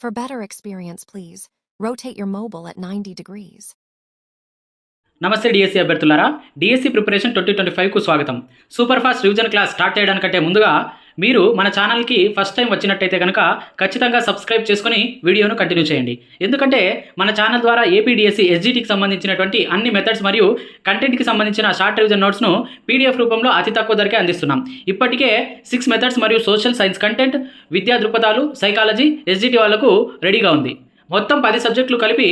For better experience, please rotate your mobile at 90 degrees. నమస్తే DSC అభ్యర్థులారా DSC preparation twenty twenty ఫైవ్కు స్వాగతం super fast revision class start చేయడానికంటే ముందుగా మీరు మన ఛానల్కి ఫస్ట్ టైం వచ్చినట్టయితే కనుక ఖచ్చితంగా సబ్స్క్రైబ్ చేసుకుని వీడియోను కంటిన్యూ చేయండి. ఎందుకంటే మన ఛానల్ ద్వారా ఏపీడిఎస్సి ఎస్జిటికి సంబంధించినటువంటి అన్ని మెథడ్స్ మరియు కంటెంట్కి సంబంధించిన షార్ట్ రివిజన్ నోట్స్ను పీడిఎఫ్ రూపంలో అతి తక్కువ ధరకే అందిస్తున్నాం. ఇప్పటికే సిక్స్ మెథడ్స్ మరియు సోషల్ సైన్స్ కంటెంట్ విద్యా దృక్పథాలు సైకాలజీ ఎస్జిటి వాళ్ళకు రెడీగా ఉంది. మొత్తం పది సబ్జెక్టులు కలిపి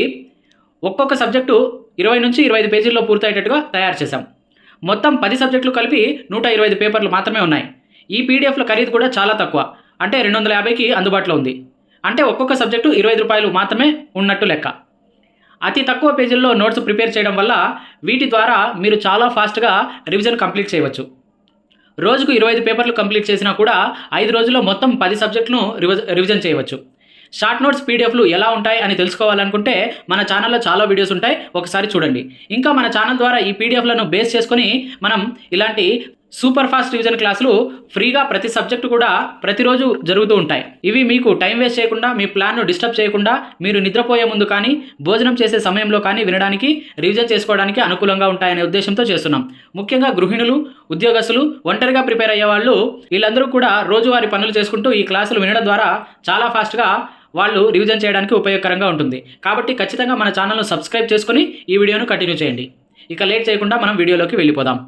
ఒక్కొక్క సబ్జెక్టు ఇరవై నుంచి ఇరవై ఐదు పేజీల్లో పూర్తయ్యేటట్టుగా తయారు చేశాం. మొత్తం పది సబ్జెక్టులు కలిపి నూట ఇరవై ఐదు పేపర్లు మాత్రమే ఉన్నాయి. ఈ పీడిఎఫ్ల ఖరీదు కూడా చాలా తక్కువ. అంటే రెండు వందల యాభైకి అందుబాటులో ఉంది. అంటే ఒక్కొక్క సబ్జెక్టు ఇరవై ఐదు రూపాయలు మాత్రమే ఉన్నట్టు లెక్క. అతి తక్కువ పేజీల్లో నోట్స్ ప్రిపేర్ చేయడం వల్ల వీటి ద్వారా మీరు చాలా ఫాస్ట్గా రివిజన్ కంప్లీట్ చేయవచ్చు. రోజుకు ఇరవై ఐదు పేపర్లు కంప్లీట్ చేసినా కూడా ఐదు రోజుల్లో మొత్తం పది సబ్జెక్టులను రివిజ రివిజన్ చేయవచ్చు. షార్ట్ నోట్స్ పీడిఎఫ్లు ఎలా ఉంటాయి అని తెలుసుకోవాలనుకుంటే మన ఛానల్లో చాలా వీడియోస్ ఉంటాయి. ఒకసారి చూడండి. ఇంకా మన ఛానల్ ద్వారా ఈ పీడిఎఫ్లను బేస్ చేసుకొని మనం ఇలాంటి సూపర్ ఫాస్ట్ రివిజన్ క్లాసులు ఫ్రీగా ప్రతి సబ్జెక్టు కూడా ప్రతిరోజు జరుగుతూ ఉంటాయి. ఇవి మీకు టైం వేస్ట్ చేయకుండా మీ ప్లాన్ను డిస్టర్బ్ చేయకుండా మీరు నిద్రపోయే ముందు కానీ భోజనం చేసే సమయంలో కానీ వినడానికి రివిజన్ చేసుకోవడానికి అనుకూలంగా ఉంటాయనే ఉద్దేశంతో చేస్తున్నాం. ముఖ్యంగా గృహిణులు ఉద్యోగస్తులు ఒంటరిగా ప్రిపేర్ అయ్యే వాళ్ళు వీళ్ళందరూ కూడా రోజువారీ పనులు చేసుకుంటూ ఈ క్లాసులు వినడం ద్వారా చాలా ఫాస్ట్గా వాళ్ళు రివిజన్ చేయడానికి ఉపయోగకరంగా ఉంటుంది. కాబట్టి ఖచ్చితంగా మన ఛానల్ను సబ్స్క్రైబ్ చేసుకుని ఈ వీడియోను కంటిన్యూ చేయండి. ఇక లేట్ చేయకుండా మనం వీడియోలోకి వెళ్ళిపోదాం.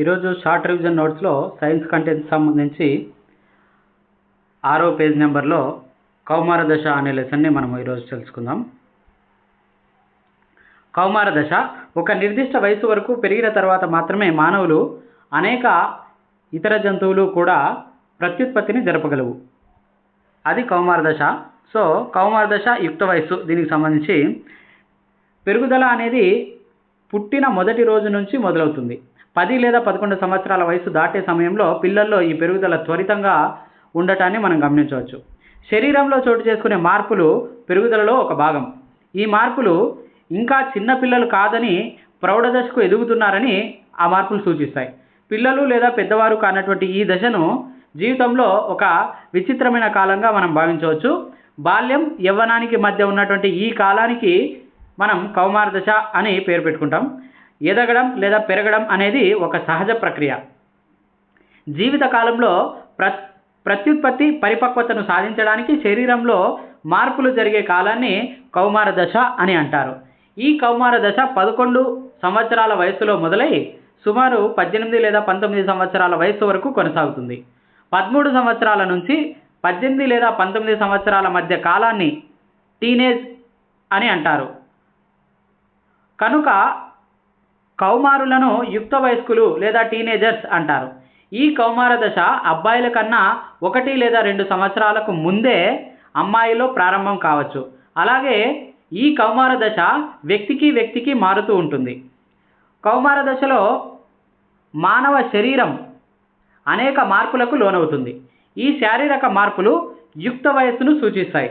ఈరోజు షార్ట్ రివిజన్ నోట్స్లో సైన్స్ కంటెంట్ సంబంధించి ఆరో పేజ్ నెంబర్లో కౌమార దశ అనే లెసన్ని మనం ఈరోజు తెలుసుకుందాం. కౌమార దశ ఒక నిర్దిష్ట వయసు వరకు పెరిగిన తర్వాత మాత్రమే మానవులు అనేక ఇతర జంతువులు కూడా ప్రత్యుత్పత్తిని జరపగలవు. అది కౌమార దశ. సో కౌమార దశ యుక్త వయస్సు. దీనికి సంబంధించి పెరుగుదల అనేది పుట్టిన మొదటి రోజు నుంచి మొదలవుతుంది. పది లేదా పదకొండు సంవత్సరాల వయసు దాటే సమయంలో పిల్లల్లో ఈ పెరుగుదల త్వరితంగా ఉండటాన్ని మనం గమనించవచ్చు. శరీరంలో చోటు చేసుకునే మార్పులు పెరుగుదలలో ఒక భాగం. ఈ మార్పులు ఇంకా చిన్న పిల్లలు కాదని ప్రౌఢదశకు ఎదుగుతున్నారని ఆ మార్పులు సూచిస్తాయి. పిల్లలు లేదా పెద్దవారు కానటువంటి ఈ దశను జీవితంలో ఒక విచిత్రమైన కాలంగా మనం భావించవచ్చు. బాల్యం యవ్వనానికి మధ్య ఉన్నటువంటి ఈ కాలానికి మనం కౌమార దశ అని పేరు పెట్టుకుంటాం. ఎదగడం లేదా పెరగడం అనేది ఒక సహజ ప్రక్రియ. జీవితకాలంలో ప్ర ప్రత్యుత్పత్తి పరిపక్వతను సాధించడానికి శరీరంలో మార్పులు జరిగే కాలాన్ని కౌమార దశ అని అంటారు. ఈ కౌమార దశ పదకొండు సంవత్సరాల వయస్సులో మొదలై సుమారు పద్దెనిమిది లేదా పంతొమ్మిది సంవత్సరాల వయస్సు వరకు కొనసాగుతుంది. పదమూడు సంవత్సరాల నుంచి పద్దెనిమిది లేదా పంతొమ్మిది సంవత్సరాల మధ్య కాలాన్ని టీనేజ్ అని అంటారు. కనుక కౌమారులను యుక్త వయస్కులు లేదా టీనేజర్స్ అంటారు. ఈ కౌమార దశ అబ్బాయిల కన్నా ఒకటి లేదా రెండు సంవత్సరాలకు ముందే అమ్మాయిలో ప్రారంభం కావచ్చు. అలాగే ఈ కౌమార దశ వ్యక్తికి వ్యక్తికి మారుతూ ఉంటుంది. కౌమార దశలో మానవ శరీరం అనేక మార్పులకు లోనవుతుంది. ఈ శారీరక మార్పులు యుక్త వయస్సును సూచిస్తాయి.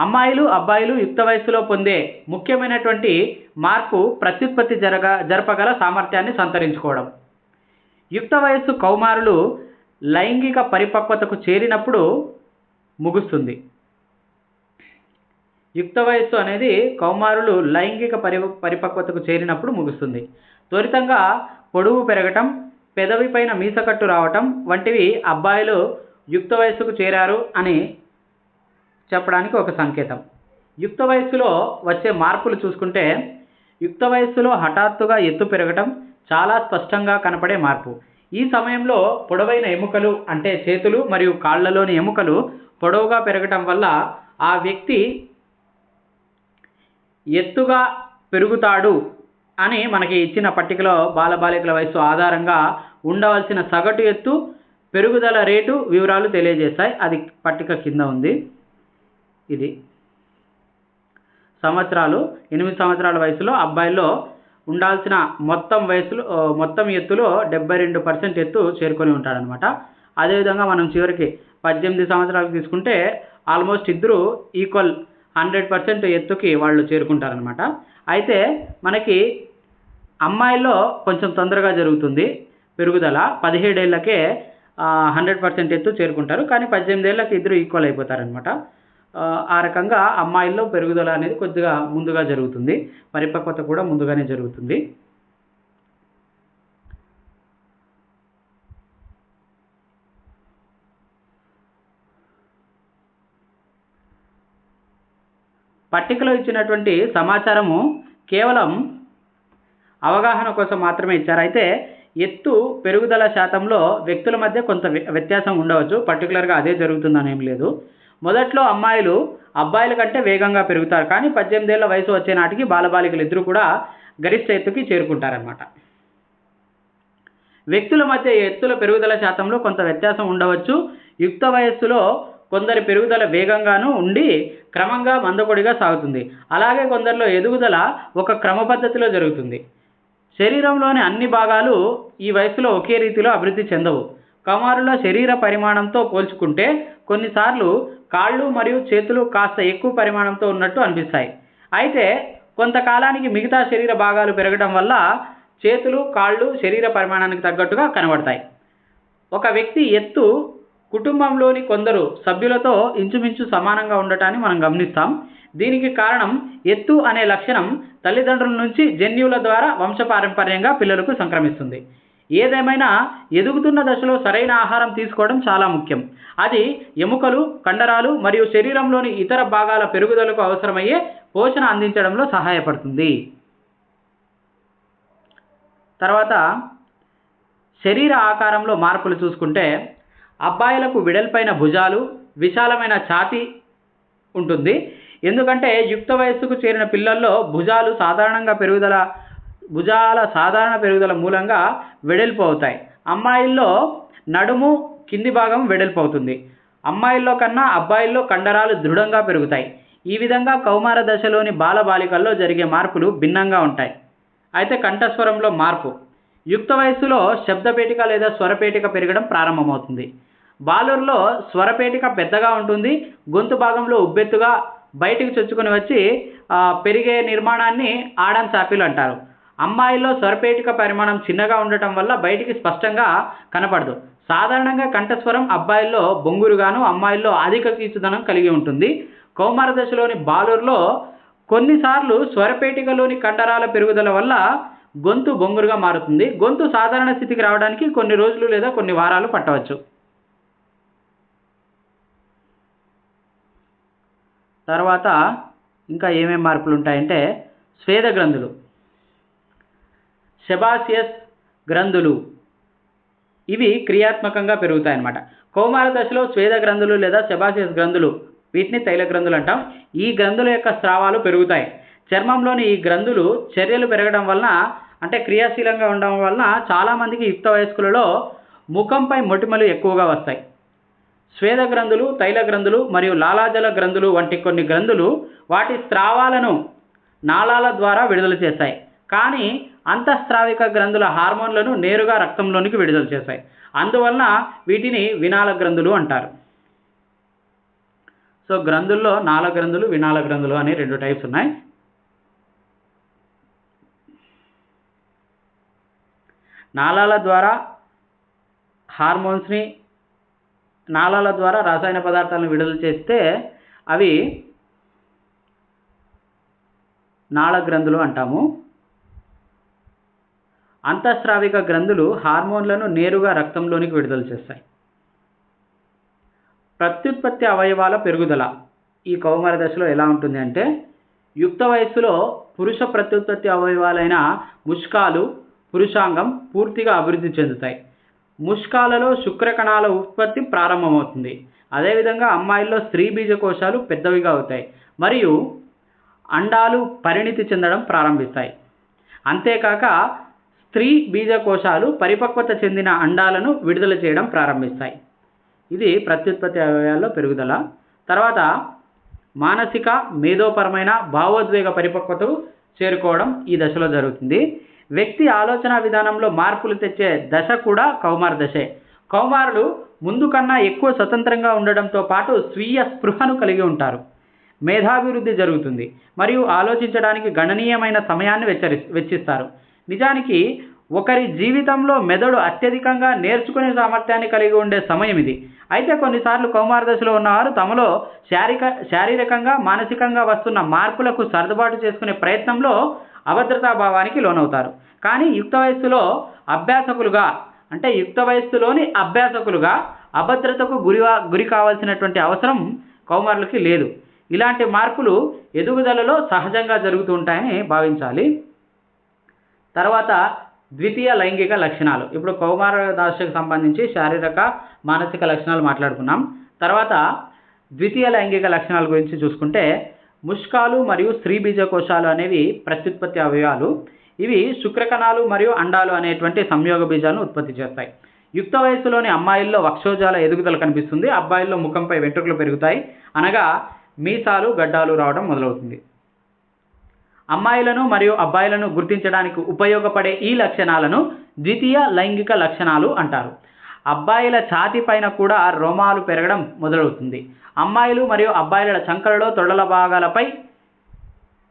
అమ్మాయిలు అబ్బాయిలు యుక్త వయస్సులో పొందే ముఖ్యమైనటువంటి మార్పు ప్రత్యుత్పత్తి జరగ జరపగల సామర్థ్యాన్ని సంతరించుకోవడం. యుక్త వయస్సు కౌమారులు లైంగిక పరిపక్వతకు చేరినప్పుడు ముగుస్తుంది. యుక్త వయస్సు అనేది కౌమారులు లైంగిక పరి పరిపక్వతకు చేరినప్పుడు ముగుస్తుంది. త్వరితంగా పొడవు పెరగటం పెదవి పైన మీసకట్టు రావటం వంటివి అబ్బాయిలు యుక్త వయస్సుకు చేరారు అని చెప్పడానికి ఒక సంకేతం. యుక్త వయస్సులో వచ్చే మార్పులు చూసుకుంటే యుక్త వయస్సులో హఠాత్తుగా ఎత్తు పెరగటం చాలా స్పష్టంగా కనపడే మార్పు. ఈ సమయంలో పొడవైన ఎముకలు అంటే చేతులు మరియు కాళ్ళలోని ఎముకలు పొడవుగా పెరగటం వల్ల ఆ వ్యక్తి ఎత్తుగా పెరుగుతాడు అని మనకి ఇచ్చిన పట్టికలో బాలబాలికల వయసు ఆధారంగా ఉండవలసిన సగటు ఎత్తు పెరుగుదల రేటు వివరాలు తెలియజేస్తాయి అది పట్టిక కింద ఉంది. ఇది. సంవత్సరాలు ఎనిమిది సంవత్సరాల వయసులో అబ్బాయిలో ఉండాల్సిన మొత్తం వయసులో మొత్తం ఎత్తులో డెబ్బై రెండు పర్సెంట్ ఎత్తు చేరుకొని ఉంటాడనమాట అదేవిధంగా మనం చివరికి పద్దెనిమిది సంవత్సరాలు తీసుకుంటే ఆల్మోస్ట్ ఇద్దరు ఈక్వల్ హండ్రెడ్ పర్సెంట్ ఎత్తుకి వాళ్ళు చేరుకుంటారనమాట అయితే మనకి అమ్మాయిల్లో కొంచెం తొందరగా జరుగుతుంది పెరుగుదల. పదిహేడేళ్ళకే హండ్రెడ్ పర్సెంట్ ఎత్తు చేరుకుంటారు. కానీ పద్దెనిమిదేళ్ళకి ఇద్దరు ఈక్వల్ అయిపోతారనమాట ఆ రకంగా అమ్మాయిల్లో పెరుగుదల అనేది కొద్దిగా ముందుగా జరుగుతుంది. పరిపక్వత కూడా ముందుగానే జరుగుతుంది. పట్టికలో ఇచ్చినటువంటి సమాచారము కేవలం అవగాహన కోసం మాత్రమే ఇచ్చారు. అయితే ఎత్తు పెరుగుదల శాతంలో వ్యక్తుల మధ్య కొంత వ్య- వ్యత్యాసం ఉండవచ్చు. పర్టికులర్గా అదే జరుగుతుందని ఏం లేదు. మొదట్లో అమ్మాయిలు అబ్బాయిల కంటే వేగంగా పెరుగుతారు. కానీ పద్దెనిమిదేళ్ళ వయసు వచ్చే నాటికి బాలబాలికలు ఇద్దరు కూడా గరిష్ట ఎత్తుకి చేరుకుంటారన్నమాట. వ్యక్తుల మధ్య ఎత్తుల పెరుగుదల శాతంలో కొంత వ్యత్యాసం ఉండవచ్చు. యుక్త వయస్సులో కొందరి పెరుగుదల వేగంగాను ఉండి క్రమంగా మందకొడిగా సాగుతుంది. అలాగే కొందరిలో ఎదుగుదల ఒక క్రమ పద్ధతిలో జరుగుతుంది. శరీరంలోని అన్ని భాగాలు ఈ వయసులో ఒకే రీతిలో అభివృద్ధి చెందవు. కౌమారుల శరీర పరిమాణంతో పోల్చుకుంటే కొన్నిసార్లు కాళ్ళు మరియు చేతులు కాస్త ఎక్కువ పరిమాణంతో ఉన్నట్టు అనిపిస్తాయి. అయితే కొంతకాలానికి మిగతా శరీర భాగాలు పెరగడం వల్ల చేతులు కాళ్ళు శరీర పరిమాణానికి తగ్గట్టుగా కనబడతాయి. ఒక వ్యక్తి ఎత్తు కుటుంబంలోని కొందరు సభ్యులతో ఇంచుమించు సమానంగా ఉండటాన్ని మనం గమనిస్తాం. దీనికి కారణం ఎత్తు అనే లక్షణం తల్లిదండ్రుల నుంచి జన్యువుల ద్వారా వంశపారంపర్యంగా పిల్లలకు సంక్రమిస్తుంది. ఏదేమైనా ఎదుగుతున్న దశలో సరైన ఆహారం తీసుకోవడం చాలా ముఖ్యం. అది ఎముకలు కండరాలు మరియు శరీరంలోని ఇతర భాగాల పెరుగుదలకు అవసరమయ్యే పోషణ అందించడంలో సహాయపడుతుంది. తర్వాత శరీర ఆకారంలో మార్పులు చూసుకుంటే అబ్బాయిలకు విడల్పైన భుజాలు విశాలమైన ఛాతీ ఉంటుంది. ఎందుకంటే యుక్త వయస్సుకు చేరిన పిల్లల్లో భుజాలు సాధారణంగా పెరుగుదల భుజాల సాధారణ పెరుగుదల మూలంగా వెడల్పు అవుతాయి అమ్మాయిల్లో నడుము కింది భాగం వెడల్పు అవుతుంది అమ్మాయిల్లో కన్నా అబ్బాయిల్లో కండరాలు దృఢంగా పెరుగుతాయి. ఈ విధంగా కౌమార దశలోని బాలబాలికల్లో జరిగే మార్పులు భిన్నంగా ఉంటాయి. అయితే కంఠస్వరంలో మార్పు. యుక్త వయస్సులో శబ్దపేటిక లేదా స్వరపేటిక పెరగడం ప్రారంభమవుతుంది. బాలుర్లో స్వరపేటిక పెద్దగా ఉంటుంది. గొంతు భాగంలో ఉబ్బెత్తుగా బయటికి చొచ్చుకొని వచ్చి పెరిగే నిర్మాణాన్ని ఆడన్ చాపీలు అంటారు. అమ్మాయిల్లో స్వరపేటిక పరిమాణం చిన్నగా ఉండటం వల్ల బయటికి స్పష్టంగా కనపడదు. సాధారణంగా కంఠస్వరం అబ్బాయిల్లో బొంగురుగాను అమ్మాయిల్లో అధిక కీచుదనం కలిగి ఉంటుంది. కౌమార దశలోని బాలుర్లో కొన్నిసార్లు స్వరపేటికలోని కండరాల పెరుగుదల వల్ల గొంతు బొంగురుగా మారుతుంది. గొంతు సాధారణ స్థితికి రావడానికి కొన్ని రోజులు లేదా కొన్ని వారాలు పట్టవచ్చు. తర్వాత ఇంకా ఏమేం మార్పులు ఉంటాయంటే స్వేద గ్రంథులు. సెబాసియస్ గ్రంథులు. ఇవి క్రియాత్మకంగా పెరుగుతాయి అన్నమాట కౌమార దశలో స్వేద గ్రంథులు లేదా సెబాసియస్ గ్రంథులు వీటిని తైల గ్రంథులు అంటాం. ఈ గ్రంథుల యొక్క స్రావాలు పెరుగుతాయి. చర్మంలోని ఈ గ్రంథులు చర్యలు పెరగడం వలన అంటే క్రియాశీలంగా ఉండడం వలన చాలామందికి యుక్త వయస్కులలో ముఖంపై మొటిమలు ఎక్కువగా వస్తాయి. స్వేద గ్రంథులు తైల గ్రంథులు మరియు లాలాజల గ్రంథులు వంటి కొన్ని గ్రంథులు వాటి స్రావాలను నాళాల ద్వారా విడుదల చేస్తాయి. కానీ అంతఃస్రావిక గ్రంథుల హార్మోన్లను నేరుగా రక్తంలోనికి విడుదల చేస్తాయి. అందువలన వీటిని వినాల గ్రంథులు అంటారు. సో గ్రంథుల్లో నాల గ్రంథులు వినాల గ్రంథులు అనే రెండు టైప్స్ ఉన్నాయి. నాళాల ద్వారా హార్మోన్స్ని నాళాల ద్వారా రసాయన పదార్థాలను విడుదల చేస్తే అవి నాళ గ్రంథులు అంటాము. అంతఃస్రావిక గ్రంథులు హార్మోన్లను నేరుగా రక్తంలోనికి విడుదల చేస్తాయి. ప్రత్యుత్పత్తి అవయవాల పెరుగుదల. ఈ కౌమార దశలో ఎలా ఉంటుంది అంటే యుక్త వయస్సులో పురుష ప్రత్యుత్పత్తి అవయవాలైన ముష్కాలు పురుషాంగం పూర్తిగా అభివృద్ధి చెందుతాయి. ముష్కాలలో శుక్రకణాల ఉత్పత్తి ప్రారంభమవుతుంది. అదేవిధంగా అమ్మాయిల్లో స్త్రీ బీజకోశాలు పెద్దవిగా అవుతాయి. మరియు అండాలు పరిణితి చెందడం ప్రారంభిస్తాయి. అంతేకాక స్త్రీ బీజకోశాలు పరిపక్వత చెందిన అండాలను విడుదల చేయడం ప్రారంభిస్తాయి. ఇది ప్రత్యుత్పత్తి అవయాల్లో పెరుగుదల. తర్వాత మానసిక మేధోపరమైన భావోద్వేగ పరిపక్వతకు చేరుకోవడం ఈ దశలో జరుగుతుంది. వ్యక్తి ఆలోచన విధానంలో మార్పులు తెచ్చే దశ కూడా కౌమార దశే. కౌమారులు ముందు కన్నా ఎక్కువ స్వతంత్రంగా ఉండడంతో పాటు స్వీయ స్పృహను కలిగి ఉంటారు. మేధాభివృద్ధి జరుగుతుంది. మరియు ఆలోచించడానికి గణనీయమైన సమయాన్ని వెచ్చరి వెచ్చిస్తారు. నిజానికి ఒకరి జీవితంలో మెదడు అత్యధికంగా నేర్చుకునే సామర్థ్యాన్ని కలిగి ఉండే సమయం ఇది. అయితే కొన్నిసార్లు కౌమార దశలో ఉన్నవారు తమలో శారీరక శారీరకంగా మానసికంగా వస్తున్న మార్పులకు సర్దుబాటు చేసుకునే ప్రయత్నంలో అభద్రతా భావానికి లోనవుతారు. కానీ యుక్త వయస్సులో అభ్యాసకులుగా అంటే యుక్త వయస్సులోని అభ్యాసకులుగా అభద్రతకు గురి గురి కావాల్సినటువంటి అవసరం కౌమారులకి లేదు. ఇలాంటి మార్పులు ఎదుగుదలలో సహజంగా జరుగుతూ ఉంటాయని భావించాలి. తర్వాత ద్వితీయ లైంగిక లక్షణాలు. ఇప్పుడు కౌమార దశకు సంబంధించి శారీరక మానసిక లక్షణాలు మాట్లాడుకున్నాం. తర్వాత ద్వితీయ లైంగిక లక్షణాల గురించి చూసుకుంటే ముష్కాలు మరియు స్త్రీ బీజకోశాలు అనేవి ప్రత్యుత్పత్తి అవయవాలు. ఇవి శుక్రకణాలు మరియు అండాలు అనేటువంటి సంయోగ బీజాలను ఉత్పత్తి చేస్తాయి. యుక్త వయస్సులోని అమ్మాయిల్లో వక్షోజాల ఎదుగుదల కనిపిస్తుంది. అబ్బాయిల్లో ముఖంపై వెంట్రుకలు పెరుగుతాయి. అనగా మీసాలు గడ్డాలు రావడం మొదలవుతుంది. అమ్మాయిలను మరియు అబ్బాయిలను గుర్తించడానికి ఉపయోగపడే ఈ లక్షణాలను ద్వితీయ లైంగిక లక్షణాలు అంటారు. అబ్బాయిల ఛాతి పైన కూడా రోమాలు పెరగడం మొదలవుతుంది. అమ్మాయిలు మరియు అబ్బాయిల చంకలలో తొడల భాగాలపై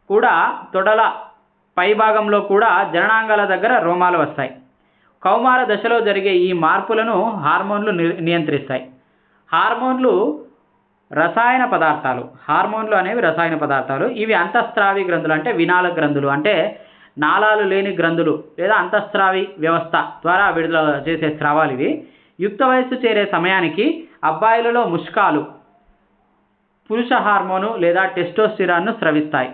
కూడా తొడల పై భాగంలో కూడా జననాంగాల దగ్గర రోమాలు వస్తాయి. కౌమార దశలో జరిగే ఈ మార్పులను హార్మోన్లు ని- నియంత్రిస్తాయి. హార్మోన్లు రసాయన పదార్థాలు హార్మోన్లు అనేవి రసాయన పదార్థాలు. ఇవి అంతఃస్రావి గ్రంథులు అంటే వినాల గ్రంథులు. అంటే నాళాలు లేని గ్రంథులు లేదా అంతఃస్రావి వ్యవస్థ ద్వారా విడుదల చేసే స్రావాలు ఇవి. యుక్త వయస్సు చేరే సమయానికి అబ్బాయిలలో ముష్కాలు పురుష హార్మోను లేదా టెస్టోస్టిరాన్ను స్రవిస్తాయి.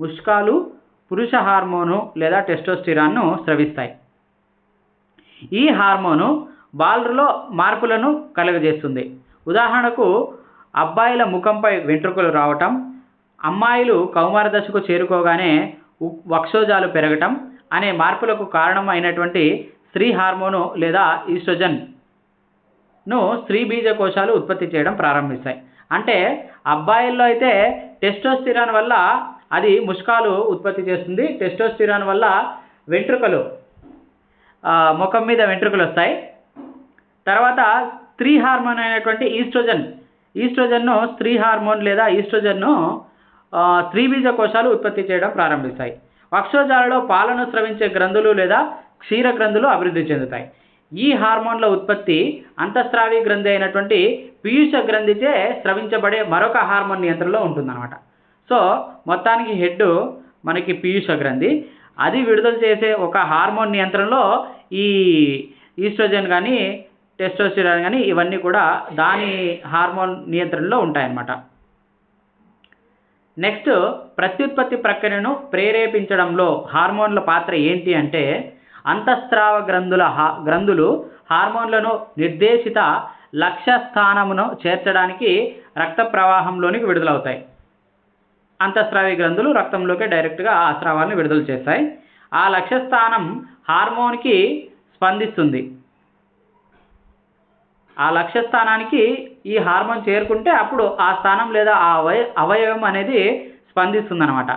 ముష్కాలు పురుష హార్మోను లేదా టెస్టోస్టిరాన్ను స్రవిస్తాయి. ఈ హార్మోను బాలులో మార్పులను కలుగజేస్తుంది. ఉదాహరణకు అబ్బాయిల ముఖంపై వెంట్రుకలు రావటం అమ్మాయిలు కౌమార దశకు చేరుకోగానే వక్షోజాలు పెరగటం అనే మార్పులకు కారణమైనటువంటి స్త్రీ హార్మోను లేదా ఈస్ట్రోజన్ను స్త్రీ బీజకోశాలు ఉత్పత్తి చేయడం ప్రారంభిస్తాయి. అంటే అబ్బాయిల్లో అయితే టెస్టోస్టిరాన్ వల్ల అది ముష్కాలు ఉత్పత్తి చేస్తుంది. టెస్టోస్టిరాన్ వల్ల వెంట్రుకలు ముఖం మీద వెంట్రుకలు వస్తాయి. తర్వాత స్త్రీ హార్మోన్ అయినటువంటి ఈస్ట్రోజన్ ఈస్ట్రోజన్ను స్త్రీ హార్మోన్ లేదా ఈస్ట్రోజన్ను స్త్రీ బీజ కోశాలు ఉత్పత్తి చేయడం ప్రారంభిస్తాయి. వక్షోజాలలో పాలను స్రవించే గ్రంథులు లేదా క్షీర గ్రంథులు అభివృద్ధి చెందుతాయి. ఈ హార్మోన్ల ఉత్పత్తి అంతఃస్రావి గ్రంథి అయినటువంటి పీయూష గ్రంథిచే స్రవించబడే మరొక హార్మోన్ నియంత్రణలో ఉంటుందన్నమాట. సో మొత్తానికి హెడ్ మనకి పీయూష గ్రంథి. అది విడుదల చేసే ఒక హార్మోన్ నియంత్రణలో ఈ ఈస్ట్రోజన్ కానీ టెస్టోస్టిరాన్ కానీ ఇవన్నీ కూడా దాని హార్మోన్ నియంత్రణలో ఉంటాయన్నమాట. నెక్స్ట్ ప్రత్యుత్పత్తి ప్రక్రియను ప్రేరేపించడంలో హార్మోన్ల పాత్ర ఏంటి అంటే అంతఃస్రావ గ్రంథుల హా- గ్రంథులు హార్మోన్లను నిర్దేశిత లక్ష్య స్థానమును చేర్చడానికి రక్త ప్రవాహంలోనికి విడుదలవుతాయి. అంతఃస్రావి గ్రంథులు రక్తంలోకి డైరెక్ట్గా ఆ స్రావాలను విడుదల చేస్తాయి. ఆ లక్ష్య స్థానం హార్మోన్కి స్పందిస్తుంది. ఆ లక్ష్య స్థానానికి ఈ హార్మోన్ చేరుకుంటే అప్పుడు ఆ స్థానం లేదా ఆ అవయ అవయవం అనేది స్పందిస్తుందనమాట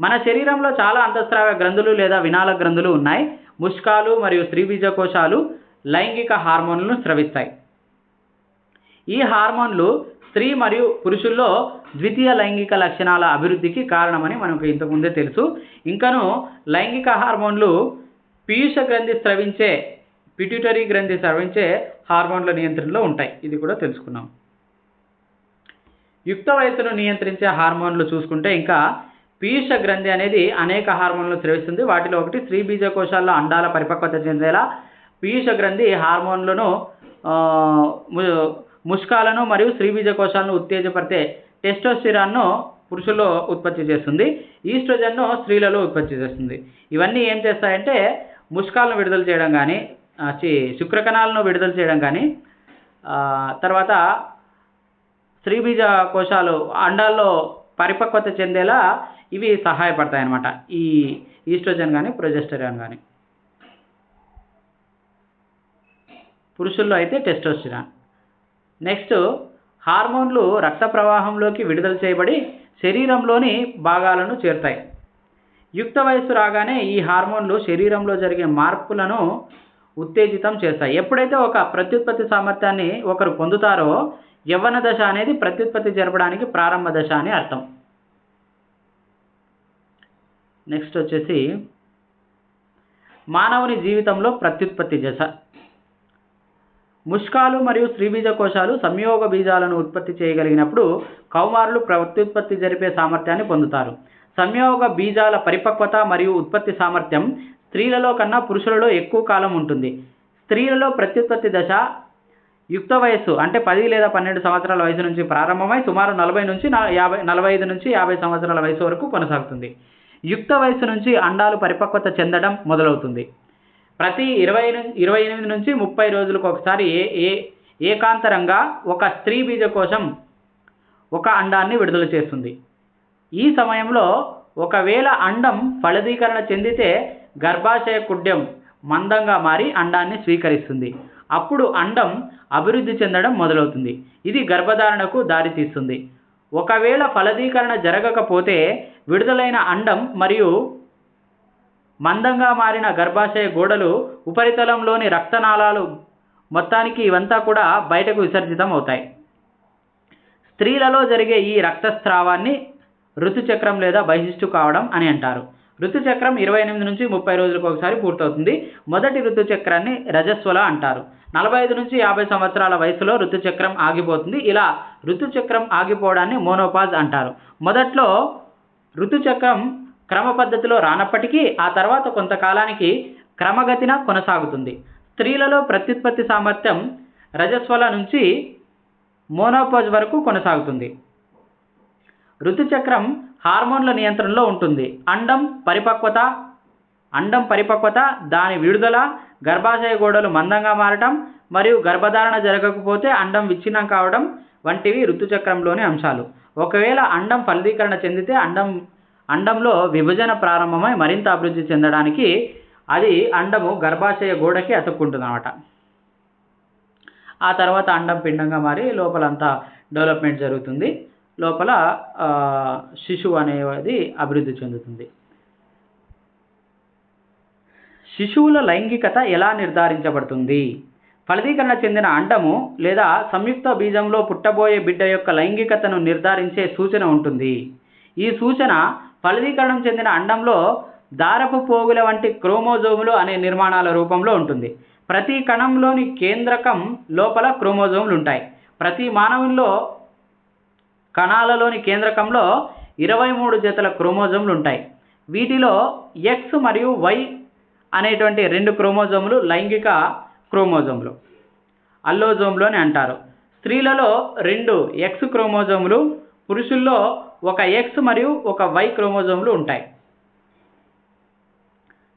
మన శరీరంలో చాలా అంతఃస్రావ గ్రంథులు లేదా వినాల గ్రంథులు ఉన్నాయి. ముష్కాలు మరియు స్త్రీబీజ కోశాలు లైంగిక హార్మోన్లను స్రవిస్తాయి. ఈ హార్మోన్లు స్త్రీ మరియు పురుషుల్లో ద్వితీయ లైంగిక లక్షణాల అభివృద్ధికి కారణమని మనకు ఇంతకుముందే తెలుసు. ఇంకను లైంగిక హార్మోన్లు పీయూష గ్రంథి స్రవించే పిట్యూటరీ గ్రంథి స్రవించే హార్మోన్ల నియంత్రణలో ఉంటాయి. ఇది కూడా తెలుసుకున్నాం. యుక్త వయస్సును నియంత్రించే హార్మోన్లు చూసుకుంటే ఇంకా పీష గ్రంథి అనేది అనేక హార్మోన్లు స్రవిస్తుంది. వాటిలో ఒకటి స్త్రీ బీజ కోశాల్లో అండాల పరిపక్వత చెందేలా పీయూష గ్రంథి హార్మోన్లను ముష్కాలను మరియు స్త్రీ బీజకోశాలను కోశాలను టెస్టోస్టిరాన్ను పురుషుల్లో ఉత్పత్తి చేస్తుంది. ఈస్ట్రోజన్ను స్త్రీలలో ఉత్పత్తి చేస్తుంది. ఇవన్నీ ఏం చేస్తాయంటే ముష్కాలను విడుదల చేయడం కానీ చి శుక్రకణాలను విడుదల చేయడం కానీ తర్వాత స్త్రీబీజ కోశాలు అండాల్లో పరిపక్వత చెందేలా ఇవి సహాయపడతాయి అన్నమాట ఈ ఈస్ట్రోజన్ కానీ ప్రొజెస్టరాన్ కానీ. పురుషుల్లో అయితే టెస్టోస్టిరాన్. నెక్స్ట్ హార్మోన్లు రక్త ప్రవాహంలోకి విడుదల చేయబడి శరీరంలోని భాగాలను చేరుతాయి. యుక్త వయస్సు రాగానే ఈ హార్మోన్లు శరీరంలో జరిగే మార్పులను ఉత్తేజితం చేస్తాయి. ఎప్పుడైతే ఒక ప్రత్యుత్పత్తి సామర్థ్యాన్ని ఒకరు పొందుతారో యవ్వన దశ అనేది ప్రత్యుత్పత్తి జరపడానికి ప్రారంభ దశ అని అర్థం. నెక్స్ట్ వచ్చేసి మానవుని జీవితంలో ప్రత్యుత్పత్తి దశ. ముష్కాలు మరియు శ్రీబీజ కోశాలు సంయోగ బీజాలను ఉత్పత్తి చేయగలిగినప్పుడు కౌమారులు ప్రత్యుత్పత్తి జరిపే సామర్థ్యాన్ని పొందుతారు. సంయోగ బీజాల పరిపక్వత మరియు ఉత్పత్తి సామర్థ్యం స్త్రీలలో కన్నా పురుషులలో ఎక్కువ కాలం ఉంటుంది. స్త్రీలలో ప్రత్యుత్పత్తి దశ యుక్త వయస్సు అంటే పది లేదా పన్నెండు సంవత్సరాల వయసు నుంచి ప్రారంభమై సుమారు నలభై నుంచి నా- యాభై నలభై ఐదు నుంచి యాభై సంవత్సరాల వయసు వరకు కొనసాగుతుంది. యుక్త వయస్సు నుంచి అండాలు పరిపక్వత చెందడం మొదలవుతుంది. ప్రతి ఇరవై ఇరవై ఎనిమిది నుంచి ముప్పై రోజులకు ఒకసారి ఏ ఏ ఏకాంతరంగా ఒక స్త్రీ బీజకోశం ఒక అండాన్ని విడుదల చేస్తుంది. ఈ సమయంలో ఒకవేళ అండం ఫలదీకరణ చెందితే గర్భాశయ కుడ్యం మందంగా మారి అండాన్ని స్వీకరిస్తుంది. అప్పుడు అండం అభివృద్ధి చెందడం మొదలవుతుంది. ఇది గర్భధారణకు దారితీస్తుంది. ఒకవేళ ఫలదీకరణ జరగకపోతే విడుదలైన అండం మరియు మందంగా మారిన గర్భాశయ గోడలు ఉపరితలంలోని రక్తనాళాలు మొత్తానికి ఇవంతా కూడా బయటకు విసర్జితం అవుతాయి. స్త్రీలలో జరిగే ఈ రక్తస్రావాన్ని ఋతుచక్రం లేదా బహిష్టు కావడం అని అంటారు. ఋతుచక్రం ఇరవై ఎనిమిది నుంచి ముప్పై రోజులకు ఒకసారి పూర్తవుతుంది. మొదటి ఋతుచక్రాన్ని రజస్వల అంటారు. నలభై ఐదు నుంచి యాభై సంవత్సరాల వయసులో ఋతుచక్రం ఆగిపోతుంది. ఇలా ఋతుచక్రం ఆగిపోవడాన్ని మోనోపాజ్ అంటారు. మొదట్లో ఋతుచక్రం క్రమ పద్ధతిలో రానప్పటికీ ఆ తర్వాత కొంతకాలానికి క్రమగతిన కొనసాగుతుంది. స్త్రీలలో ప్రత్యుత్పత్తి సామర్థ్యం రజస్వల నుంచి మోనోపాజ్ వరకు కొనసాగుతుంది. ఋతుచక్రం హార్మోన్ల నియంత్రణలో ఉంటుంది. అండం పరిపక్వత అండం పరిపక్వత దాని విడుదల గర్భాశయ గోడలు మందంగా మారటం మరియు గర్భధారణ జరగకపోతే అండం విచ్ఛిన్నం కావడం వంటివి ఋతుచక్రంలోని అంశాలు. ఒకవేళ అండం ఫలదీకరణ చెందితే అండం అండంలో విభజన ప్రారంభమై మరింత అభివృద్ధి చెందడానికి అది అండము గర్భాశయ గోడకి అతుక్కుంటుంది అనమాట ఆ తర్వాత అండం పిండంగా మారి లోపలంతా డెవలప్మెంట్ జరుగుతుంది. లోపల శిశువు అనేది అభివృద్ధి చెందుతుంది. శిశువుల లైంగికత ఎలా నిర్ధారించబడుతుంది? ఫలదీకరణ చెందిన అండము లేదా సంయుక్త బీజంలో పుట్టబోయే బిడ్డ యొక్క లైంగికతను నిర్ధారించే సూచన ఉంటుంది. ఈ సూచన ఫలదీకరణం చెందిన అండంలో దారపు పోగుల వంటి క్రోమోజోములు అనే నిర్మాణాల రూపంలో ఉంటుంది. ప్రతి కణంలోని కేంద్రకం లోపల క్రోమోజోములు ఉంటాయి. ప్రతి మానవుల్లో కణాలలోని కేంద్రకంలో ఇరవై మూడు జతల క్రోమోజోములు ఉంటాయి. వీటిలో ఎక్స్ మరియు వై అనేటువంటి రెండు క్రోమోజోములు లైంగిక క్రోమోజోములు. అల్లోజోములు అని అంటారు. స్త్రీలలో రెండు ఎక్స్ క్రోమోజోములు పురుషుల్లో ఒక ఎక్స్ మరియు ఒక వై క్రోమోజోములు ఉంటాయి.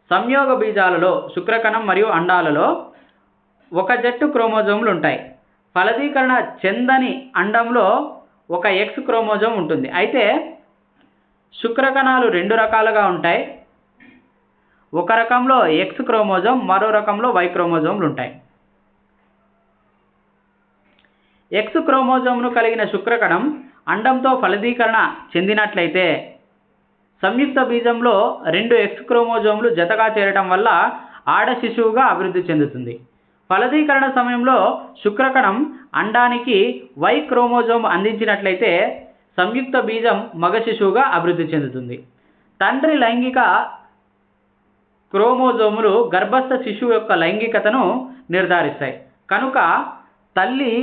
సంయోగ బీజాలలో శుక్రకణం మరియు అండాలలో ఒక జట్టు క్రోమోజోములు ఉంటాయి. ఫలదీకరణ చెందని అండంలో ఒక ఎక్స్ క్రోమోజోమ్ ఉంటుంది. అయితే శుక్రకణాలు రెండు రకాలుగా ఉంటాయి. ఒక రకంలో ఎక్స్ క్రోమోజోమ్ మరో రకంలో వై క్రోమోజోమ్లు ఉంటాయి. ఎక్స్ క్రోమోజోమ్ను కలిగిన శుక్రకణం అండంతో ఫలదీకరణ చెందినట్లయితే సంయుక్త బీజంలో రెండు ఎక్స్ క్రోమోజోమ్లు జతగా చేరటం వల్ల ఆడ శిశువుగా అభివృద్ధి చెందుతుంది. ఫలదీకరణ సమయంలో శుక్రకణం అండానికి వై క్రోమోజోమ్ అందించినట్లయితే సంయుక్త బీజం మగ శిశువుగా అభివృద్ధి చెందుతుంది. తండ్రి లైంగిక క్రోమోజోములు గర్భస్థ శిశువు యొక్క లైంగికతను నిర్ధారిస్తాయి. కనుక తల్లి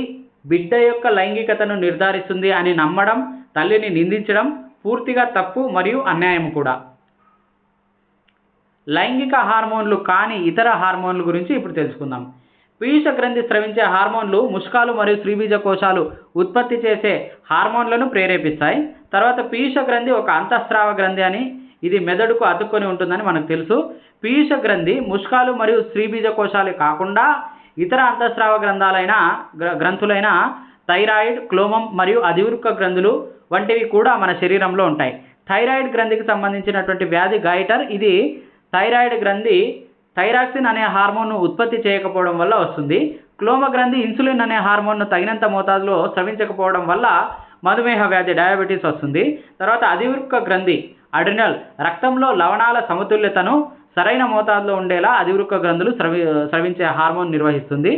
బిడ్డ యొక్క లైంగికతను నిర్ధారిస్తుంది అని నమ్మడం తల్లిని నిందించడం పూర్తిగా తప్పు మరియు అన్యాయం కూడా. లైంగిక హార్మోన్లు కాని ఇతర హార్మోన్ల గురించి ఇప్పుడు తెలుసుకుందాం. పీయూష గ్రంథి స్రవించే హార్మోన్లు ముష్కాలు మరియు స్త్రీబీజ కోశాలు ఉత్పత్తి చేసే హార్మోన్లను ప్రేరేపిస్తాయి. తర్వాత పీయూష గ్రంథి ఒక అంతఃస్రావ గ్రంథి అని ఇది మెదడుకు అతుక్కొని ఉంటుందని మనకు తెలుసు. పీయూష గ్రంథి ముష్కాలు మరియు స్త్రీబీజ కోశాలు కాకుండా ఇతర అంతఃస్రావ గ్రంథాలైన గ్ర- గ్రంథులైన థైరాయిడ్ క్లోమం మరియు అధివృక్క గ్రంథులు వంటివి కూడా మన శరీరంలో ఉంటాయి. థైరాయిడ్ గ్రంథికి సంబంధించినటువంటి వ్యాధి గైటర్ ఇది థైరాయిడ్ గ్రంథి థైరాక్సిన్ అనే హార్మోన్ను ఉత్పత్తి చేయకపోవడం వల్ల వస్తుంది. క్లోమ గ్రంథి ఇన్సులిన్ అనే హార్మోన్ను తగినంత మోతాదులో స్రవించకపోవడం వల్ల మధుమేహ వ్యాధి డయాబెటీస్ వస్తుంది. తర్వాత అధివృక్క గ్రంథి అడ్రినల్ రక్తంలో లవణాల సమతుల్యతను సరైన మోతాదులో ఉండేలా అధివృక్క గ్రంథులు స్రవి స్రవించే హార్మోన్ నిర్వహిస్తుంది.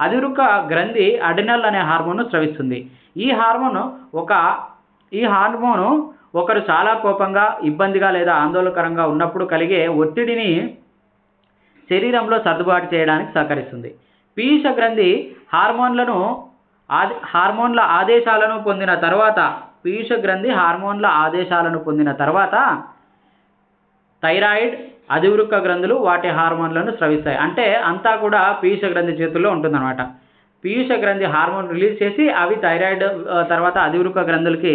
అధివృక్క గ్రంథి అడినల్ అనే హార్మోన్ను స్రవిస్తుంది. ఈ హార్మోన్ ఒక ఈ హార్మోను ఒకరు చాలా కోపంగా ఇబ్బందిగా లేదా ఆందోళనకరంగా ఉన్నప్పుడు కలిగే ఒత్తిడిని శరీరంలో సర్దుబాటు చేయడానికి సహకరిస్తుంది. పీయూష గ్రంథి హార్మోన్లను ఆది హార్మోన్ల ఆదేశాలను పొందిన తర్వాత పీయూష గ్రంథి హార్మోన్ల ఆదేశాలను పొందిన తర్వాత థైరాయిడ్ అధివృక్క గ్రంథులు వాటి హార్మోన్లను స్రవిస్తాయి. అంటే అంతా కూడా పీయూష గ్రంథి చేతుల్లో ఉంటుందన్నమాట. పీయూష గ్రంథి హార్మోన్ రిలీజ్ చేసి అవి థైరాయిడ్ తర్వాత అధివృక్క గ్రంథులకి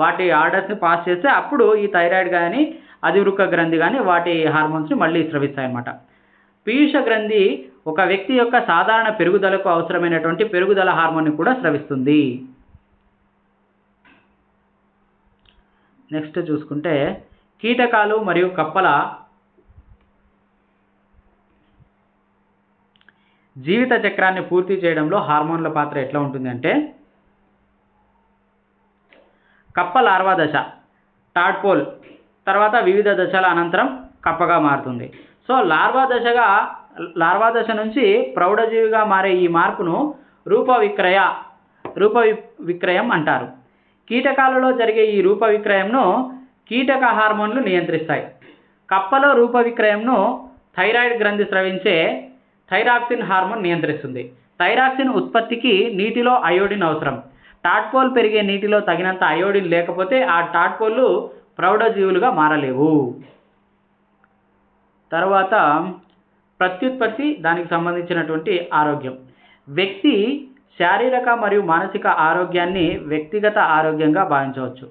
వాటి ఆర్డర్స్ని పాస్ చేస్తే అప్పుడు ఈ థైరాయిడ్ కానీ అధివృక్క గ్రంథి కానీ వాటి హార్మోన్స్ని మళ్ళీ స్రవిస్తాయి అన్నమాట పీయూష గ్రంథి ఒక వ్యక్తి యొక్క సాధారణ పెరుగుదలకు అవసరమైనటువంటి పెరుగుదల హార్మోన్ని కూడా స్రవిస్తుంది. నెక్స్ట్ చూసుకుంటే కీటకాలు మరియు కప్పల జీవిత చక్రాన్ని పూర్తి చేయడంలో హార్మోన్ల పాత్ర ఎట్లా ఉంటుందంటే కప్ప లార్వా దశ టాడ్పోల్ తర్వాత వివిధ దశల అనంతరం కప్పగా మారుతుంది. సో లార్వా దశగా లార్వా దశ నుంచి ప్రౌఢజీవిగా మారే ఈ మార్పును రూప విక్రయ రూప విక్రయం అంటారు. కీటకాలలో జరిగే ఈ రూప విక్రయంను కీటక హార్మోన్లు నియంత్రిస్తాయి. కప్పలో రూప విక్రయంను థైరాయిడ్ గ్రంథి స్రవించే థైరాక్సిన్ హార్మోన్ నియంత్రిస్తుంది. థైరాక్సిన్ ఉత్పత్తికి నీటిలో అయోడిన్ అవసరం. టాట్పోల్ పెరిగే నీటిలో తగినంత అయోడిన్ లేకపోతే ఆ టాట్పోళ్ళు ప్రౌఢజీవులుగా మారలేవు. తర్వాత ప్రత్యుత్పత్తి దానికి సంబంధించినటువంటి ఆరోగ్యం. వ్యక్తి శారీరక మరియు మానసిక ఆరోగ్యాన్ని వ్యక్తిగత ఆరోగ్యంగా భావించవచ్చు.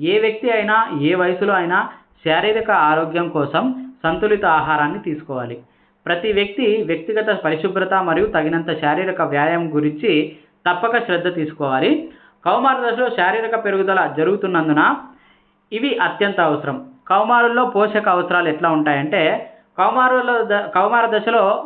ఏ వ్యక్తి అయినా ఏ వయసులో అయినా శారీరక ఆరోగ్యం కోసం సంతులిత ఆహారాన్ని తీసుకోవాలి. ప్రతి వ్యక్తి వ్యక్తిగత పరిశుభ్రత మరియు తగినంత శారీరక వ్యాయామం గురించి తప్పక శ్రద్ధ తీసుకోవాలి. కౌమార దశలో శారీరక పెరుగుదల జరుగుతున్నందున ఇవి అత్యంత అవసరం. కౌమారుల్లో పోషక అవసరాలు ఎట్లా ఉంటాయంటే కౌమారులో ద కౌమార దశలో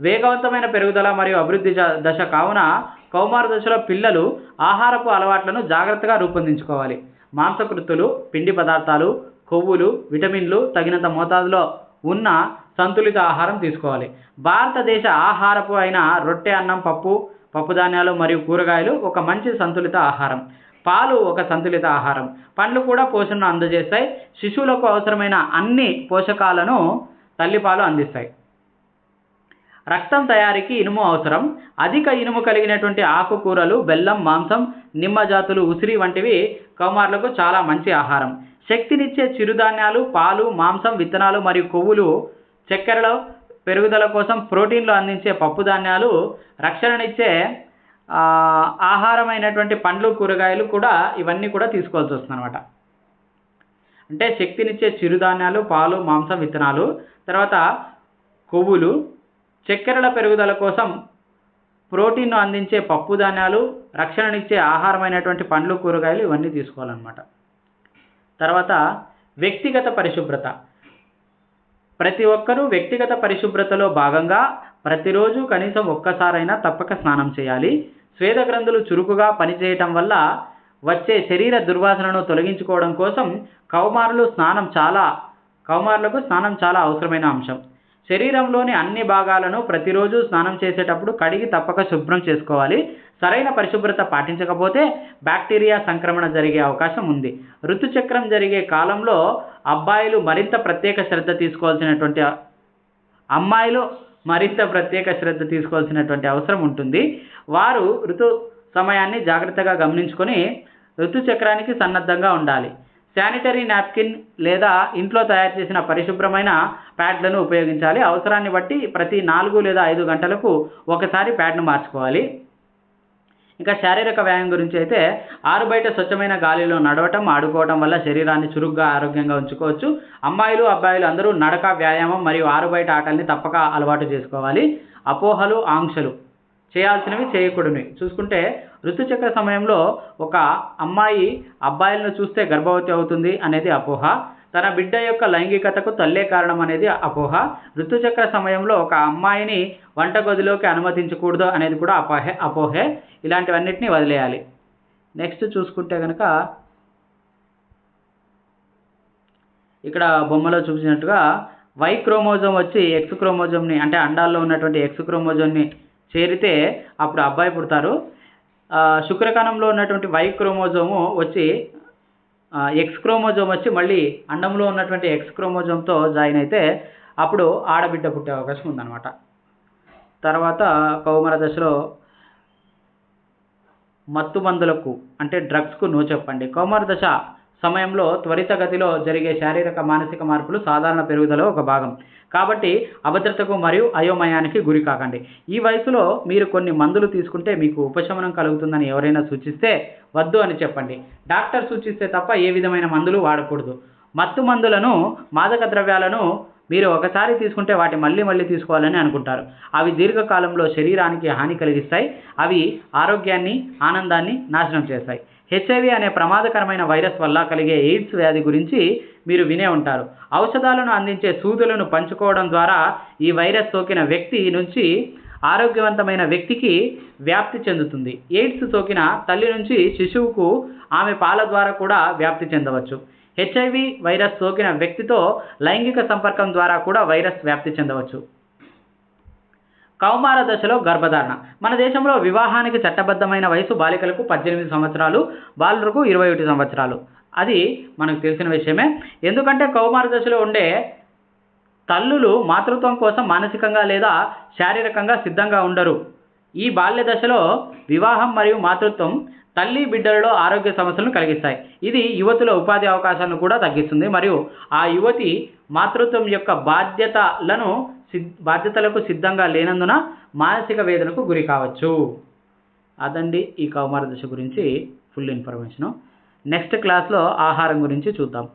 వేగవంతమైన పెరుగుదల మరియు అభివృద్ధి దశ కావున కౌమార దశలో పిల్లలు ఆహారపు అలవాట్లను జాగ్రత్తగా రూపొందించుకోవాలి. మాంసకృతులు పిండి పదార్థాలు కొవ్వులు విటమిన్లు తగినంత మోతాదులో ఉన్న సంతులిత ఆహారం తీసుకోవాలి. భారతదేశ ఆహారపు అయిన రొట్టె అన్నం పప్పు పప్పుధాన్యాలు మరియు కూరగాయలు ఒక మంచి సంతులిత ఆహారం. పాలు ఒక సంతులిత ఆహారం. పండ్లు కూడా పోషణను అందజేస్తాయి. శిశువులకు అవసరమైన అన్ని పోషకాలను తల్లిపాలు అందిస్తాయి. రక్తం తయారీకి ఇనుము అవసరం. అధిక ఇనుము కలిగినటువంటి ఆకుకూరలు బెల్లం మాంసం నిమ్మ జాతులు ఉసిరి వంటివి కౌమారులకు చాలా మంచి ఆహారం. శక్తినిచ్చే చిరుధాన్యాలు పాలు మాంసం విత్తనాలు మరియు కొవ్వులు చక్కెరలో పెరుగుదల కోసం ప్రోటీన్లు అందించే పప్పు ధాన్యాలు రక్షణనిచ్చే ఆహారమైనటువంటి పండ్లు కూరగాయలు కూడా ఇవన్నీ కూడా తీసుకోవాల్సి వస్తుంది అనమాట అంటే శక్తినిచ్చే చిరుధాన్యాలు పాలు మాంసం విత్తనాలు తర్వాత కొవ్వులు చక్కెరల పెరుగుదల కోసం ప్రోటీన్ను అందించే పప్పు ధాన్యాలు రక్షణనిచ్చే ఆహారమైనటువంటి పండ్లు కూరగాయలు ఇవన్నీ తీసుకోవాలన్నమాట. తర్వాత వ్యక్తిగత పరిశుభ్రత. ప్రతి ఒక్కరూ వ్యక్తిగత పరిశుభ్రతలో భాగంగా ప్రతిరోజు కనీసం ఒక్కసారైనా తప్పక స్నానం చేయాలి. స్వేద గ్రంథులు చురుకుగా పనిచేయటం వల్ల వచ్చే శరీర దుర్వాసనను తొలగించుకోవడం కోసం కౌమారులు స్నానం చాలా కౌమారులకు స్నానం చాలా అవసరమైన అంశం. శరీరంలోని అన్ని భాగాలను ప్రతిరోజు స్నానం చేసేటప్పుడు కడిగి తప్పక శుభ్రం చేసుకోవాలి. సరైన పరిశుభ్రత పాటించకపోతే బ్యాక్టీరియా సంక్రమణ జరిగే అవకాశం ఉంది. ఋతుచక్రం జరిగే కాలంలో అబ్బాయిలు మరింత ప్రత్యేక శ్రద్ధ తీసుకోవాల్సినటువంటి అమ్మాయిలు మరింత ప్రత్యేక శ్రద్ధ తీసుకోవాల్సినటువంటి అవసరం ఉంటుంది. వారు ఋతు సమయాన్ని జాగ్రత్తగా గమనించుకొని ఋతుచక్రానికి సన్నద్ధంగా ఉండాలి. శానిటరీ నాప్కిన్ లేదా ఇంట్లో తయారు చేసిన పరిశుభ్రమైన ప్యాడ్లను ఉపయోగించాలి. అవసరాన్ని బట్టి ప్రతి నాలుగు లేదా ఐదు గంటలకు ఒకసారి ప్యాడ్ను మార్చుకోవాలి. ఇంకా శారీరక వ్యాయామం గురించి అయితే ఆరు బయట స్వచ్ఛమైన గాలిలో నడవటం ఆడుకోవటం వల్ల శరీరాన్ని చురుగ్గా ఆరోగ్యంగా ఉంచుకోవచ్చు. అమ్మాయిలు అబ్బాయిలు అందరూ నడక వ్యాయామం మరియు ఆరు బయట ఆటల్ని తప్పక అలవాటు చేసుకోవాలి. అపోహలు ఆంక్షలు చేయాల్సినవి చేయకూడనివి. చూసుకుంటే ఋతుచక్ర సమయంలో ఒక అమ్మాయి అబ్బాయిలను చూస్తే గర్భవతి అవుతుంది అనేది అపోహ. తన బిడ్డ యొక్క లైంగికతకు తల్లే కారణం అనేది అపోహ. ఋతుచక్ర సమయంలో ఒక అమ్మాయిని వంటగదిలోకి అనుమతించకూడదు అనేది కూడా అపోహే అపోహే. ఇలాంటివన్నిటిని వదిలేయాలి. నెక్స్ట్ చూసుకుంటే కనుక ఇక్కడ బొమ్మలో చూపించినట్టుగా వై క్రోమోజోమ్ వచ్చి ఎక్స్ క్రోమోజోమ్ని అంటే అండాల్లో ఉన్నటువంటి ఎక్స్ క్రోమోజోమ్ని చేరితే అప్పుడు అబ్బాయి పుడతారు. శుక్రకణంలో ఉన్నటువంటి వై క్రోమోజోము వచ్చి ఎక్స్ క్రోమోజోమ్ వచ్చి మళ్ళీ అండంలో ఉన్నటువంటి ఎక్స్ క్రోమోజోమ్తో జాయిన్ అయితే అప్పుడు ఆడబిడ్డ పుట్టే అవకాశం ఉందన్నమాట. తర్వాత కౌమర దశలో మత్తు మందులకు అంటే డ్రగ్స్కు నో చెప్పండి కౌమార దశ సమయంలో త్వరితగతిలో జరిగే శారీరక మానసిక మార్పులు సాధారణ పెరుగుదల ఒక భాగం. కాబట్టి అభద్రతకు మరియు అయోమయానికి గురి కాకండి. ఈ వయసులో మీరు కొన్ని మందులు తీసుకుంటే మీకు ఉపశమనం కలుగుతుందని ఎవరైనా సూచిస్తే వద్దు అని చెప్పండి. డాక్టర్ సూచిస్తే తప్ప ఏ విధమైన మందులు వాడకూడదు. మత్తు మందులను మాదక ద్రవ్యాలను మీరు ఒకసారి తీసుకుంటే వాటి మళ్ళీ మళ్ళీ తీసుకోవాలని అనుకుంటారు. అవి దీర్ఘకాలంలో శరీరానికి హాని కలిగిస్తాయి. అవి ఆరోగ్యాన్ని ఆనందాన్ని నాశనం చేస్తాయి. హెచ్ఐవి అనే ప్రమాదకరమైన వైరస్ వల్ల కలిగే ఎయిడ్స్ వ్యాధి గురించి మీరు వినే ఉంటారు. ఔషధాలను అందించే సూదులను పంచుకోవడం ద్వారా ఈ వైరస్ సోకిన వ్యక్తి నుంచి ఆరోగ్యవంతమైన వ్యక్తికి వ్యాప్తి చెందుతుంది. ఎయిడ్స్ సోకిన తల్లి నుంచి శిశువుకు ఆమె పాల ద్వారా కూడా వ్యాప్తి చెందవచ్చు. హెచ్ఐవి వైరస్ సోకిన వ్యక్తితో లైంగిక సంపర్కం ద్వారా కూడా వైరస్ వ్యాప్తి చెందవచ్చు. కౌమార దశలో గర్భధారణ. మన దేశంలో వివాహానికి చట్టబద్ధమైన వయసు బాలికలకు పద్దెనిమిది సంవత్సరాలు బాలులకు ఇరవై ఒకటి సంవత్సరాలు. అది మనకు తెలిసిన విషయమే. ఎందుకంటే కౌమార దశలో ఉండే తల్లులు మాతృత్వం కోసం మానసికంగా లేదా శారీరకంగా సిద్ధంగా ఉండరు. ఈ బాల్య దశలో వివాహం మరియు మాతృత్వం తల్లి బిడ్డలలో ఆరోగ్య సమస్యలను కలిగిస్తాయి. ఇది యువతుల ఉపాధి అవకాశాలను కూడా తగ్గిస్తుంది. మరియు ఆ యువతి మాతృత్వం యొక్క బాధ్యతలను సిద్ బాధ్యతలకు సిద్ధంగా లేనందున మానసిక వేదనకు గురి కావచ్చు. అదండి ఈ కౌమార దశ గురించి ఫుల్ ఇన్ఫర్మేషను. నెక్స్ట్ క్లాస్లో ఆహారం గురించి చూద్దాం.